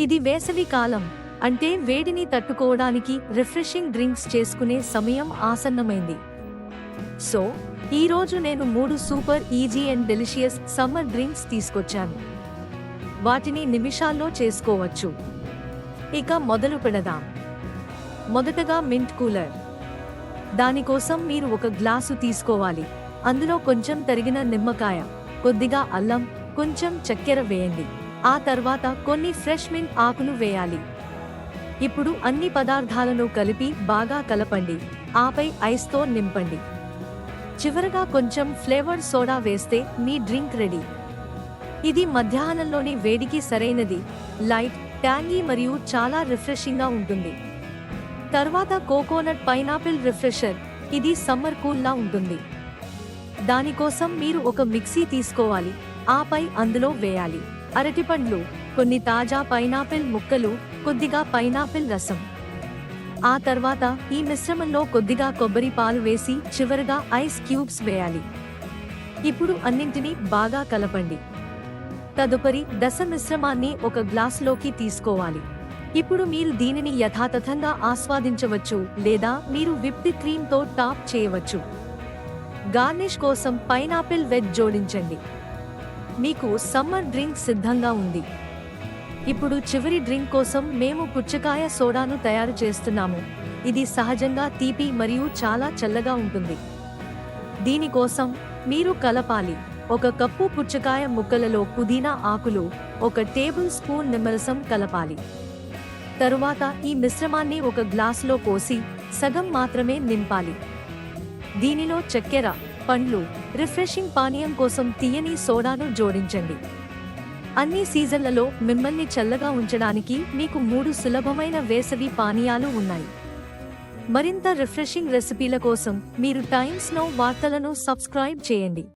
ఇది వేసవి కాలం. అంటే వేడిని తట్టుకోవడానికి రిఫ్రెషింగ్ డ్రింక్స్ చేసుకునే సమయం ఆసన్నమైంది. సో ఈరోజు నేను మూడు super easy and delicious summer drinks తీసుకొచ్చాను. వాటిని నిమిషాల్లో చేసుకోవచ్చు. ఇక మొదలు పెడదాం. మొదటగా మింట్ కూలర్. దానికోసం మీరు ఒక గ్లాసు తీసుకోవాలి. అందులో కొంచెం తరిగిన నిమ్మకాయ కొద్దిగా అల్లం కొంచెం చక్కెర వేయండి. ఆ తర్వాత కొన్ని ఫ్రెష్మిన్ ఆకులు వేయాలి. ఇప్పుడు అన్ని పదార్థాలను కలిపి బాగా కలపండి. ఆపై ఐస్తో నింపండి. చివరగా కొంచెం ఫ్లేవర్డ్ సోడా వేస్తే మీ డ్రింక్ రెడీ ఇది మధ్యాహ్నంలోని వేడికి సరైనది లైట్ ట్యాంగీ మరియు చాలా రిఫ్రెషింగ్గా ఉంటుంది. తర్వాత కోకోనట్ పైనాపిల్ రిఫ్రెషర్ ఇది సమ్మర్ కూల్లా ఉంటుంది. దానికోసం మీరు ఒక మిక్సీ తీసుకోవాలి ఆపై అందులో వేయాలి. అరటిపండ్లు కొన్ని తాజా పైనాపిల్ ముక్కలు కొద్దిగా పైనాపిల్ రసం. ఆ తర్వాత ఈ మిశ్రమంలో కొద్దిగా కొబ్బరి పాలు వేసి చివరగా ఐస్ క్యూబ్స్ వేయాలి. ఇప్పుడు అన్నింటినీ బాగా కలపండి. తదుపరి దశ మిశ్రమాన్ని ఒక గ్లాసులోకి తీసుకోవాలి. ఇప్పుడు మీరు దీనిని యథాతథంగా ఆస్వాదించవచ్చు లేదా మీరు విప్డ్ క్రీమ్తో టాప్ చేయవచ్చు. గార్నిష్ కోసం పైనాపిల్ వెజ్ జోడించండి. మీకు సమ్మర్ డ్రింక్ సిద్ధంగా ఉంది. ఇప్పుడు చివరి డ్రింక్ కోసం మేము పుచ్చకాయ సోడాను తయారు చేస్తున్నాము. ఇది సహజంగా తీపి మరియు చాలా చల్లగా ఉంటుంది. దీనికోసం మీరు కలపాలి. ఒక కప్పు పుచ్చకాయ ముక్కలలో పుదీనా ఆకులు ఒక టేబుల్ స్పూన్ నిమ్మరసం కలపాలి. తరువాత ఈ మిశ్రమాన్ని ఒక గ్లాసులో పోసి సగం మాత్రమే నింపాలి. దీనిలో చక్కెర పండ్లు రిఫ్రెషింగ్ పానీయం కోసం తీయని సోడాను జోడించండి. అన్ని సీజన్లలో మిమ్మల్ని చల్లగా ఉంచడానికి మీకు మూడు సులభమైన వేసవి పానీయాలు ఉన్నాయి. మరింత రిఫ్రెషింగ్ రెసిపీల కోసం మీరు టైమ్స్ నో వార్తలను సబ్స్క్రైబ్ చేయండి.